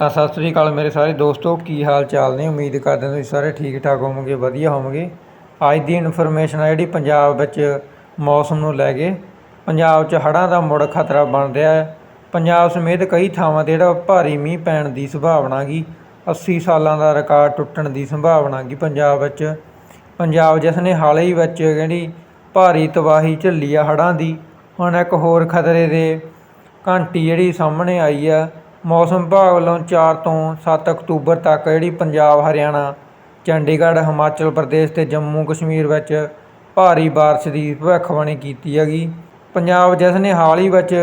ਤਾਂ ਸਤਿ ਸ੍ਰੀ ਅਕਾਲ ਮੇਰੇ ਸਾਰੇ ਦੋਸਤੋ, ਕੀ ਹਾਲ ਚਾਲ ਨੇ? ਉਮੀਦ ਕਰਦੇ ਹਾਂ ਤੁਸੀਂ ਸਾਰੇ ਠੀਕ ਠਾਕ ਹੋਵੋਗੇ, ਵਧੀਆ ਹੋਵੋਗੇ। ਅੱਜ ਦੀ ਇਨਫੋਰਮੇਸ਼ਨ ਆ ਜਿਹੜੀ ਪੰਜਾਬ ਵਿੱਚ ਮੌਸਮ ਨੂੰ ਲੈ ਕੇ। ਪੰਜਾਬ 'ਚ ਹੜ੍ਹਾਂ ਦਾ ਮੁੜ ਖਤਰਾ ਬਣ ਰਿਹਾ ਹੈ। ਪੰਜਾਬ ਸਮੇਤ ਕਈ ਥਾਵਾਂ ਤੇ ਜਿਹੜਾ ਭਾਰੀ ਮੀਂਹ ਪੈਣ ਦੀ ਸੰਭਾਵਨਾ ਗੀ 80 ਸਾਲਾਂ ਦਾ ਰਿਕਾਰਡ ਟੁੱਟਣ ਦੀ ਸੰਭਾਵਨਾ ਗੀ ਪੰਜਾਬ ਵਿੱਚ। ਪੰਜਾਬ ਜਿਸ ਨੇ ਹਾਲ ਹੀ ਵਿੱਚ ਜਿਹੜੀ ਭਾਰੀ ਤਬਾਹੀ ਝੱਲੀ ਆ ਹੜ੍ਹਾਂ ਦੀ, ਹੁਣ ਇੱਕ ਹੋਰ ਖਤਰੇ ਦੇ ਘੰਟੀ ਜਿਹੜੀ ਸਾਹਮਣੇ ਆਈ ਆ। ਮੌਸਮ ਵਿਭਾਗ ਵੱਲੋਂ 4 ਤੋਂ 7 ਅਕਤੂਬਰ ਤੱਕ ਜਿਹੜੀ ਪੰਜਾਬ, ਹਰਿਆਣਾ, ਚੰਡੀਗੜ੍ਹ, ਹਿਮਾਚਲ ਪ੍ਰਦੇਸ਼ ਤੇ ਜੰਮੂ ਕਸ਼ਮੀਰ ਵਿੱਚ ਭਾਰੀ ਬਾਰਿਸ਼ ਦੀ ਭਵਿੱਖਬਾਣੀ ਕੀਤੀ ਹੈਗੀ। ਪੰਜਾਬ ਜਿਸ ਨੇ ਹਾਲ ਹੀ ਵਿੱਚ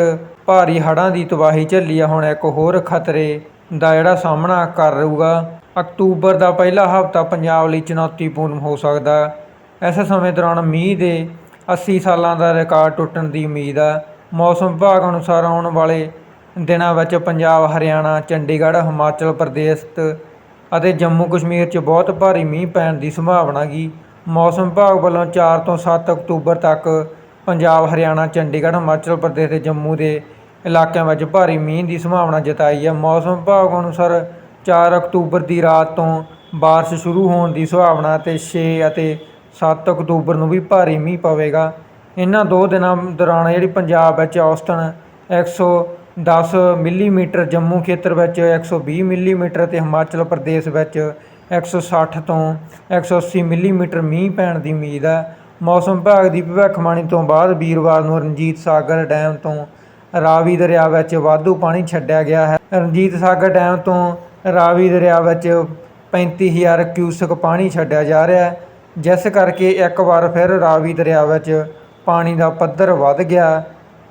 ਭਾਰੀ ਹੜ੍ਹਾਂ ਦੀ ਤਬਾਹੀ ਝੱਲੀ ਆ, ਹੁਣ ਇੱਕ ਹੋਰ ਖਤਰੇ ਦਾ ਜਿਹੜਾ ਸਾਹਮਣਾ ਕਰ ਰਹੂਗਾ। ਅਕਤੂਬਰ ਦਾ ਪਹਿਲਾ ਹਫ਼ਤਾ ਪੰਜਾਬ ਲਈ ਚੁਣੌਤੀਪੂਰਨ ਹੋ ਸਕਦਾ ਇਸ ਸਮੇਂ ਦੌਰਾਨ ਮੀਂਹ ਦੇ 80 ਸਾਲਾਂ ਦਾ ਰਿਕਾਰਡ ਟੁੱਟਣ ਦੀ ਉਮੀਦ ਆ। ਮੌਸਮ ਵਿਭਾਗ ਅਨੁਸਾਰ ਆਉਣ ਵਾਲੇ ਦਿਨਾਂ ਵਿੱਚ ਪੰਜਾਬ, ਹਰਿਆਣਾ, ਚੰਡੀਗੜ੍ਹ, ਹਿਮਾਚਲ ਪ੍ਰਦੇਸ਼ ਅਤੇ ਜੰਮੂ ਕਸ਼ਮੀਰ 'ਚ ਬਹੁਤ ਭਾਰੀ ਮੀਂਹ ਪੈਣ ਦੀ ਸੰਭਾਵਨਾ ਗੀ। ਮੌਸਮ ਵਿਭਾਗ ਵੱਲੋਂ 4 ਤੋਂ 7 ਅਕਤੂਬਰ ਤੱਕ ਪੰਜਾਬ, ਹਰਿਆਣਾ, ਚੰਡੀਗੜ੍ਹ, ਹਿਮਾਚਲ ਪ੍ਰਦੇਸ਼ ਤੇ ਜੰਮੂ ਦੇ ਇਲਾਕਿਆਂ ਵਿੱਚ ਭਾਰੀ ਮੀਂਹ ਦੀ ਸੰਭਾਵਨਾ ਜਤਾਈ ਹੈ। ਮੌਸਮ ਵਿਭਾਗ ਅਨੁਸਾਰ 4 ਅਕਤੂਬਰ ਦੀ ਰਾਤ ਤੋਂ ਬਾਰਿਸ਼ ਸ਼ੁਰੂ ਹੋਣ ਦੀ ਸੰਭਾਵਨਾ ਤੇ 6 ਅਤੇ 7 ਅਕਤੂਬਰ ਨੂੰ ਵੀ ਭਾਰੀ ਮੀਂਹ ਪਵੇਗਾ। ਇਹਨਾਂ ਦੋ ਦਿਨਾਂ ਦੌਰਾਨ ਜਿਹੜੀ ਪੰਜਾਬ ਵਿੱਚ ਔਸਤਨ 110 ਮਿਲੀਮੀਟਰ ਜੰਮੂ ਖੇਤਰ ਵਿੱਚ 120 ਮਿਲੀਮੀਟਰ ਅਤੇ ਹਿਮਾਚਲ ਪ੍ਰਦੇਸ਼ ਵਿੱਚ 160 ਤੋਂ 180 ਮਿਲੀਮੀਟਰ ਮੀਂਹ ਪੈਣ ਦੀ ਉਮੀਦ ਹੈ। ਮੌਸਮ ਵਿਭਾਗ ਦੀ ਭਵਿੱਖਬਾਣੀ ਤੋਂ ਬਾਅਦ ਵੀਰਵਾਰ ਨੂੰ ਰਣਜੀਤ ਸਾਗਰ ਡੈਮ ਤੋਂ ਰਾਵੀ ਦਰਿਆ ਵਿੱਚ ਵਾਧੂ ਪਾਣੀ ਛੱਡਿਆ ਗਿਆ ਹੈ। ਰਣਜੀਤ ਸਾਗਰ ਡੈਮ ਤੋਂ ਰਾਵੀ ਦਰਿਆ ਵਿੱਚ 35000 ਕਿਊਸਕ ਪਾਣੀ ਛੱਡਿਆ ਜਾ ਰਿਹਾ ਹੈ। ਜਿਸ ਕਰਕੇ ਇੱਕ ਵਾਰ ਫਿਰ ਰਾਵੀ ਦਰਿਆ ਵਿੱਚ ਪਾਣੀ ਦਾ ਪੱਧਰ ਵੱਧ ਗਿਆ।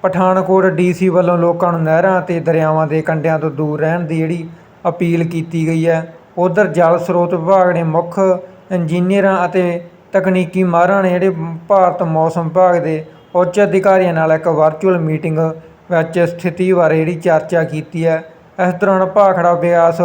ਪਠਾਨਕੋਟ ਡੀਸੀ ਵੱਲੋਂ ਲੋਕਾਂ ਨੂੰ ਨਹਿਰਾਂ ਅਤੇ ਦਰਿਆਵਾਂ ਦੇ ਕੰਢਿਆਂ ਤੋਂ ਦੂਰ ਰਹਿਣ ਦੀ ਜਿਹੜੀ ਅਪੀਲ ਕੀਤੀ ਗਈ ਹੈ, ਉਧਰ ਜਲ ਸਰੋਤ ਵਿਭਾਗ ਨੇ ਮੁੱਖ ਇੰਜੀਨੀਅਰਾਂ ਅਤੇ ਤਕਨੀਕੀ ਮਾਹਰਾਂ ਨੇ ਜਿਹੜੇ ਭਾਰਤ ਮੌਸਮ ਵਿਭਾਗ ਦੇ ਉੱਚ ਅਧਿਕਾਰੀਆਂ ਨਾਲ ਇੱਕ ਵਰਚੁਅਲ ਮੀਟਿੰਗ ਵਿੱਚ ਸਥਿਤੀ ਬਾਰੇ ਜਿਹੜੀ ਚਰਚਾ ਕੀਤੀ ਹੈ। ਇਸ ਦੌਰਾਨ ਭਾਖੜਾ ਬਿਆਸ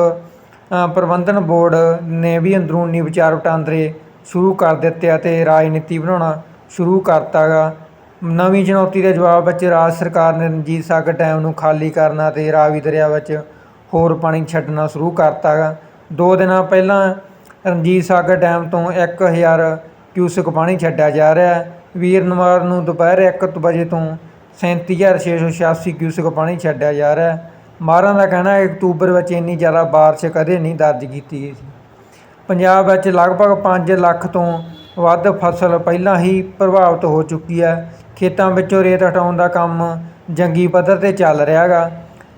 ਪ੍ਰਬੰਧਨ ਬੋਰਡ ਨੇ ਵੀ ਅੰਦਰੂਨੀ ਵਿਚਾਰ ਵਟਾਂਦਰੇ ਸ਼ੁਰੂ ਕਰ ਦਿੱਤੇ ਅਤੇ ਰਾਜਨੀਤੀ ਬਣਾਉਣਾ ਸ਼ੁਰੂ ਕਰਤਾ ਗਾ। ਨਵੀਂ ਚੁਣੌਤੀ ਦੇ ਜਵਾਬ ਵਿੱਚ ਰਾਜ ਸਰਕਾਰ ਨੇ ਰਣਜੀਤ ਸਾਗਰ ਡੈਮ ਨੂੰ ਖਾਲੀ ਕਰਨਾ ਅਤੇ ਰਾਵੀ ਦਰਿਆ ਵਿੱਚ ਹੋਰ ਪਾਣੀ ਛੱਡਣਾ ਸ਼ੁਰੂ ਕਰਤਾ ਗਾ। ਦੋ ਦਿਨਾਂ ਪਹਿਲਾਂ ਰਣਜੀਤ ਸਾਗਰ ਡੈਮ ਤੋਂ 1000 ਕਿਊਸਕ ਪਾਣੀ ਛੱਡਿਆ ਜਾ ਰਿਹਾ ਹੈ। ਵੀਰਵਾਰ ਨੂੰ ਦੁਪਹਿਰ 1 ਵਜੇ ਤੋਂ 37686 ਕਿਊਸਕ ਪਾਣੀ ਛੱਡਿਆ ਜਾ ਰਿਹਾ ਹੈ। ਮਾਹਰਾਂ ਦਾ ਕਹਿਣਾ ਹੈ ਕਿ ਅਕਤੂਬਰ ਵਿੱਚ ਇੰਨੀ ਜ਼ਿਆਦਾ ਬਾਰਿਸ਼ ਕਦੇ ਨਹੀਂ ਦਰਜ ਕੀਤੀ ਗਈ ਸੀ। ਪੰਜਾਬ ਵਿੱਚ ਲਗਭਗ 5 ਲੱਖ ਤੋਂ ਵੱਧ ਫਸਲ ਪਹਿਲਾਂ ਹੀ ਪ੍ਰਭਾਵਿਤ ਹੋ ਚੁੱਕੀ ਹੈ। ਖੇਤਾਂ ਵਿੱਚੋਂ ਰੇਤ ਹਟਾਉਣ ਦਾ ਕੰਮ ਜੰਗੀ ਪੱਧਰ ਤੇ ਚੱਲ ਰਿਹਾ ਗਾ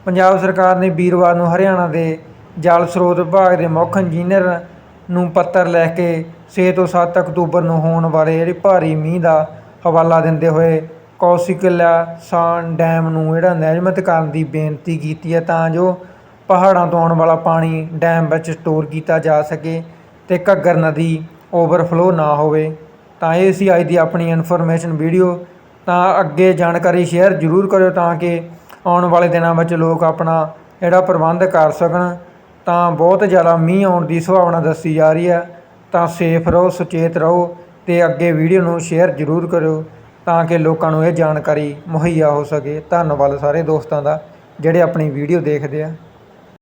ਪੰਜਾਬ ਸਰਕਾਰ ਨੇ ਵੀਰਵਾਰ ਨੂੰ ਹਰਿਆਣਾ ਦੇ ਜਲ ਸਰੋਤ ਵਿਭਾਗ ਦੇ ਮੁੱਖ ਇੰਜੀਨੀਅਰ ਨੂੰ ਪੱਤਰ ਲੈ ਕੇ 6 ਤੋਂ 7 ਅਕਤੂਬਰ ਨੂੰ ਹੋਣ ਵਾਲੇ ਜਿਹੜੇ ਭਾਰੀ ਮੀਂਹ ਦਾ ਹਵਾਲਾ ਦਿੰਦੇ ਹੋਏ ਕੌਸ਼ਿਕਲਾ ਸਾਨ ਡੈਮ ਨੂੰ ਜਿਹੜਾ ਨਿਯਮਤ ਕਰਨ ਦੀ ਬੇਨਤੀ ਕੀਤੀ ਹੈ ਤਾਂ ਜੋ ਪਹਾੜਾਂ ਤੋਂ ਆਉਣ ਵਾਲਾ ਪਾਣੀ ਡੈਮ ਵਿੱਚ ਸਟੋਰ ਕੀਤਾ ਜਾ ਸਕੇ ਤੇ ਘੱਗਰ ਨਦੀ ਓਵਰਫਲੋ ਨਾ ਹੋਵੇ। ਤਾਂ ਇਹ ਸੀ ਅੱਜ ਦੀ ਆਪਣੀ ਇਨਫੋਰਮੇਸ਼ਨ ਵੀਡੀਓ ਤਾਂ ਅੱਗੇ ਜਾਣਕਾਰੀ ਸ਼ੇਅਰ ਜ਼ਰੂਰ ਕਰਿਓ ਤਾਂ ਕਿ ਆਉਣ ਵਾਲੇ ਦਿਨਾਂ ਵਿੱਚ ਲੋਕ ਆਪਣਾ ਜਿਹੜਾ ਪ੍ਰਬੰਧ ਕਰ ਸਕਣ। ਤਾਂ ਬਹੁਤ ਜ਼ਿਆਦਾ ਮੀਂਹ ਆਉਣ ਦੀ ਸੰਭਾਵਨਾ ਦੱਸੀ ਜਾ ਰਹੀ ਹੈ। ਤਾਂ ਸੇਫ ਰਹੋ, ਸੁਚੇਤ ਰਹੋ ਤੇ ਅੱਗੇ ਵੀਡੀਓ ਨੂੰ ਸ਼ੇਅਰ ਜ਼ਰੂਰ ਕਰਿਓ ਤਾਂ ਕਿ ਲੋਕਾਂ ਨੂੰ ਇਹ ਜਾਣਕਾਰੀ ਮੁਹੱਈਆ ਹੋ ਸਕੇ। ਧੰਨਵਾਦ ਸਾਰੇ ਦੋਸਤਾਂ ਦਾ ਜਿਹੜੇ ਆਪਣੀ ਵੀਡੀਓ ਦੇਖਦੇ ਆ।